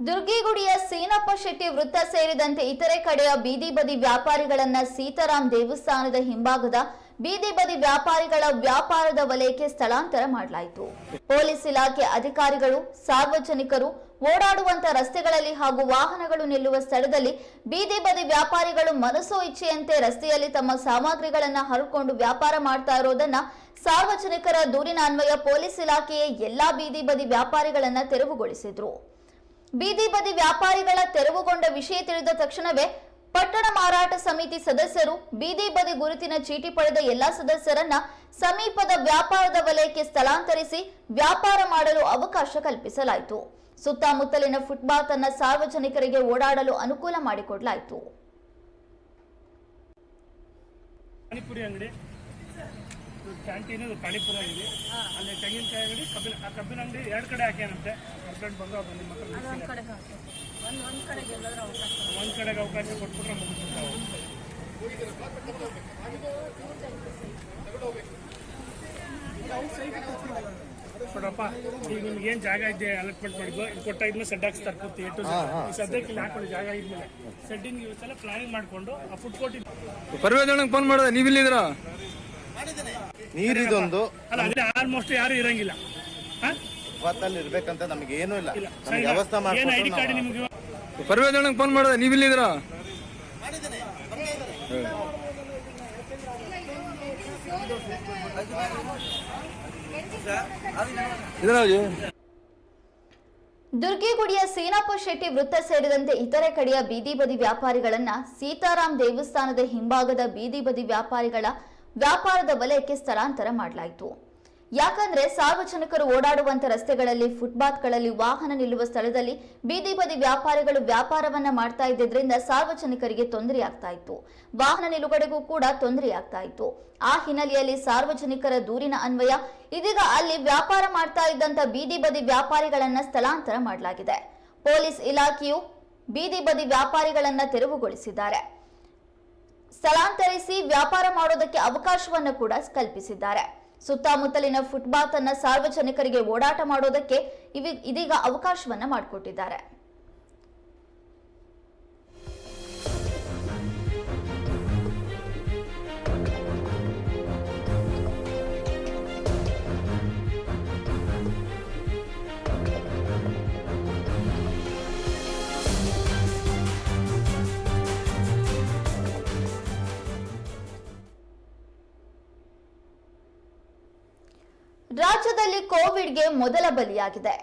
ದುರ್ಗಿಗುಡಿಯ ಸೀನಪ್ಪ ಶೆಟ್ಟಿ ವೃತ್ತ ಸೇರಿದಂತೆ ಇತರೆ ಕಡೆಯ ಬೀದಿ ಬದಿ ವ್ಯಾಪಾರಿಗಳನ್ನ ಸೀತಾರಾಮ್ ದೇವಸ್ಥಾನದ ಹಿಂಭಾಗದ ಬೀದಿ ಬದಿ ವ್ಯಾಪಾರಿಗಳ ವ್ಯಾಪಾರದ ವಲಯಕ್ಕೆ ಸ್ಥಳಾಂತರ ಮಾಡಲಾಯಿತು. ಪೊಲೀಸ್ ಇಲಾಖೆ ಅಧಿಕಾರಿಗಳು, ಸಾರ್ವಜನಿಕರು, ಓಡಾಡುವಂತ ರಸ್ತೆಗಳಲ್ಲಿ ಹಾಗೂ ವಾಹನಗಳು ನಿಲ್ಲುವ ಸ್ಥಳದಲ್ಲಿ ಬೀದಿ ಬದಿ ವ್ಯಾಪಾರಿಗಳು ಮನಸ್ಸು ಇಚ್ಛೆಯಂತೆ ರಸ್ತೆಯಲ್ಲಿ ತಮ್ಮ ಸಾಮಗ್ರಿಗಳನ್ನ ಹರಕೊಂಡು ವ್ಯಾಪಾರ ಮಾಡ್ತಾ ಇರೋದನ್ನ ಸಾರ್ವಜನಿಕರ ದೂರಿನ ಅನ್ವಯ ಪೊಲೀಸ್ ಇಲಾಖೆಯ ಎಲ್ಲಾ ಬೀದಿ ಬದಿ ವ್ಯಾಪಾರಿಗಳನ್ನ ತೆರವುಗೊಳಿಸಿದ್ರು. ಬೀದಿ ಬದಿ ವ್ಯಾಪಾರಿಗಳ ತೆರವುಗೊಂಡ ವಿಷಯ ತಿಳಿದ ತಕ್ಷಣವೇ ಪಟ್ಟಣ ಮಾರಾಟ ಸಮಿತಿ ಸದಸ್ಯರು ಬೀದಿ ಬದಿ ಗುರುತಿನ ಚೀಟಿ ಪಡೆದ ಎಲ್ಲಾ ಸದಸ್ಯರನ್ನ ಸಮೀಪದ ವ್ಯಾಪಾರದ ವಲಯಕ್ಕೆ ಸ್ಥಳಾಂತರಿಸಿ ವ್ಯಾಪಾರ ಮಾಡಲು ಅವಕಾಶ ಕಲ್ಪಿಸಲಾಯಿತು. ಸುತ್ತಮುತ್ತಲಿನ ಫುಟ್ಪಾತ್ ಅನ್ನ ಸಾರ್ವಜನಿಕರಿಗೆ ಓಡಾಡಲು ಅನುಕೂಲ ಮಾಡಿಕೊಡಲಾಯಿತು. ಕ್ಯಾಂಟೀನ್ ಕಾಣಿಪುರ ಇದೆ ಅಂಗಡಿ. ಅಲ್ಲಿ ತೆಂಗಿನಕಾಯಿ ಅಂಗಡಿ ಕಬ್ಬಿನ ಆ ಕಬ್ಬಿನ ಅಂಗಡಿ ಎರಡು ಕಡೆ ಹಾಕ್ಯಾನಂತೆ. ಹಸ್ಬೆಂಡ್ ಬಂದು ಅವ್ರು ನಿಮ್ಮ ಮಕ್ಕಳು ಒಂದು ಕಡೆಗೆ ಹಾಕಿ ಒಂದು ಒಂದು ಕಡೆಗೆ ಎಲ್ಲಾದ್ರೂ ಅವಕಾಶ ಒಂದು ಕಡೆಗೆ ಅವಕಾಶ ಕೊಟ್ಬಿಟ್ರೆ ಮುಗಿಸ್ಬಿಡ್ತಾವೆ ನೋಡಪ್ಪ ಈಗ ನಿಮ್ಗೆ ಏನು ಜಾಗ ಇದೆ ಅಲಾಟ್ಮೆಂಟ್ ಮಾಡಿದ್ವು ಇದು ಕೊಟ್ಟಾಗಿದ್ಮೇಲೆ ಸೆಡ್ ಹಾಕ್ಸ್ತಾರೆ ಪೂರ್ತಿ ಎಟ್ಟು ಈ ಸದ್ಯಕ್ಕೆ ಇಲ್ಲಿ ಹಾಕೊಳ್ಳಿ ಜಾಗ ಇದ್ಮೇಲೆ. ಸೆಡ್ಡಿಂಗ್ ಇವತ್ತೆಲ್ಲ ಪ್ಲಾನಿಂಗ್ ಮಾಡಿಕೊಂಡು ಆ ಫುಡ್ ಕೋರ್ಟ್ ಪರ್ವೇದಣ್ಣಗೆ ಫೋನ್ ಮಾಡಿದೆ ನೀವಿಲ್ಲಿದ್ರ ನೀರಿದೊಂದು ಅಲ್ಲ ಅದೇ ಆಲ್ಮೋಸ್ಟ್ ಯಾರು ಇರಂಗಿಲ್ಲ. ಹಾ? ಫುಟ್ಪಾತಲ್ಲಿ ಇರ್ಬೇಕಂತ ನಮಗೆ ಏನೂ ಇಲ್ಲ. ನಮಗೆ ವ್ಯವಸ್ಥೆ ಏನು ಐ ಡಿ ಕಾರ್ಡ್ ಮಾಡ್ಕೊಂಡು ನಿಮ್ಗೆ ಪರ್ವೇದಣ್ಣಗೆ ಫೋನ್ ಮಾಡಿದೆ ನೀವಿಲ್ಲಿದ್ರ ಇದ್ರಾಜು ದುರ್ಗಿಗುಡಿಯ ಸೀನಪ್ಪ ಶೆಟ್ಟಿ ವೃತ್ತ ಸೇರಿದಂತೆ ಇತರೆ ಕಡೆಯ ಬೀದಿ ಬದಿ ವ್ಯಾಪಾರಿಗಳನ್ನ ಸೀತಾರಾಮ್ ದೇವಸ್ಥಾನದ ಹಿಂಭಾಗದ ಬೀದಿ ಬದಿ ವ್ಯಾಪಾರಿಗಳ ವ್ಯಾಪಾರದ ವಲಯಕ್ಕೆ ಸ್ಥಳಾಂತರ ಮಾಡಲಾಯಿತು. ಯಾಕಂದ್ರೆ ಸಾರ್ವಜನಿಕರು ಓಡಾಡುವಂತ ರಸ್ತೆಗಳಲ್ಲಿ, ಫುಟ್ಪಾತ್ಗಳಲ್ಲಿ, ವಾಹನ ನಿಲ್ಲುವ ಸ್ಥಳದಲ್ಲಿ ಬೀದಿ ಬದಿ ವ್ಯಾಪಾರಿಗಳು ವ್ಯಾಪಾರವನ್ನ ಮಾಡ್ತಾ ಇದ್ದಿದ್ರಿಂದ ಸಾರ್ವಜನಿಕರಿಗೆ ತೊಂದರೆಯಾಗ್ತಾ ಇತ್ತು. ವಾಹನ ನಿಲುಗಡೆಗೂ ಕೂಡ ತೊಂದರೆಯಾಗ್ತಾ ಇತ್ತು. ಆ ಹಿನ್ನೆಲೆಯಲ್ಲಿ ಸಾರ್ವಜನಿಕರ ದೂರಿನ ಅನ್ವಯ, ಇದೀಗ ಅಲ್ಲಿ ವ್ಯಾಪಾರ ಮಾಡ್ತಾ ಇದ್ದಂತ ಬೀದಿ ಬದಿ ವ್ಯಾಪಾರಿಗಳನ್ನ ಸ್ಥಳಾಂತರ ಮಾಡಲಾಗಿದೆ. ಪೊಲೀಸ್ ಇಲಾಖೆಯು ಬೀದಿ ಬದಿ ವ್ಯಾಪಾರಿಗಳನ್ನ ತೆರವುಗೊಳಿಸಿದ್ದಾರೆ. ಸ್ಥಳಾಂತರಿಸಿ ವ್ಯಾಪಾರ ಮಾಡೋದಕ್ಕೆ ಅವಕಾಶವನ್ನು ಕೂಡ ಕಲ್ಪಿಸಿದ್ದಾರೆ. ಸುತ್ತಮುತ್ತಲಿನ ಫುಟ್ಪಾತ್ ಅನ್ನ ಸಾರ್ವಜನಿಕರಿಗೆ ಓಡಾಟ ಮಾಡೋದಕ್ಕೆ ಇದೀಗ ಅವಕಾಶವನ್ನ ಮಾಡಿಕೊಟ್ಟಿದ್ದಾರೆ. ರಾಜ್ಯದಲ್ಲಿ ಕೋವಿಡ್ಗೆ ಮೊದಲ ಬಲಿಯಾಗಿದೆ.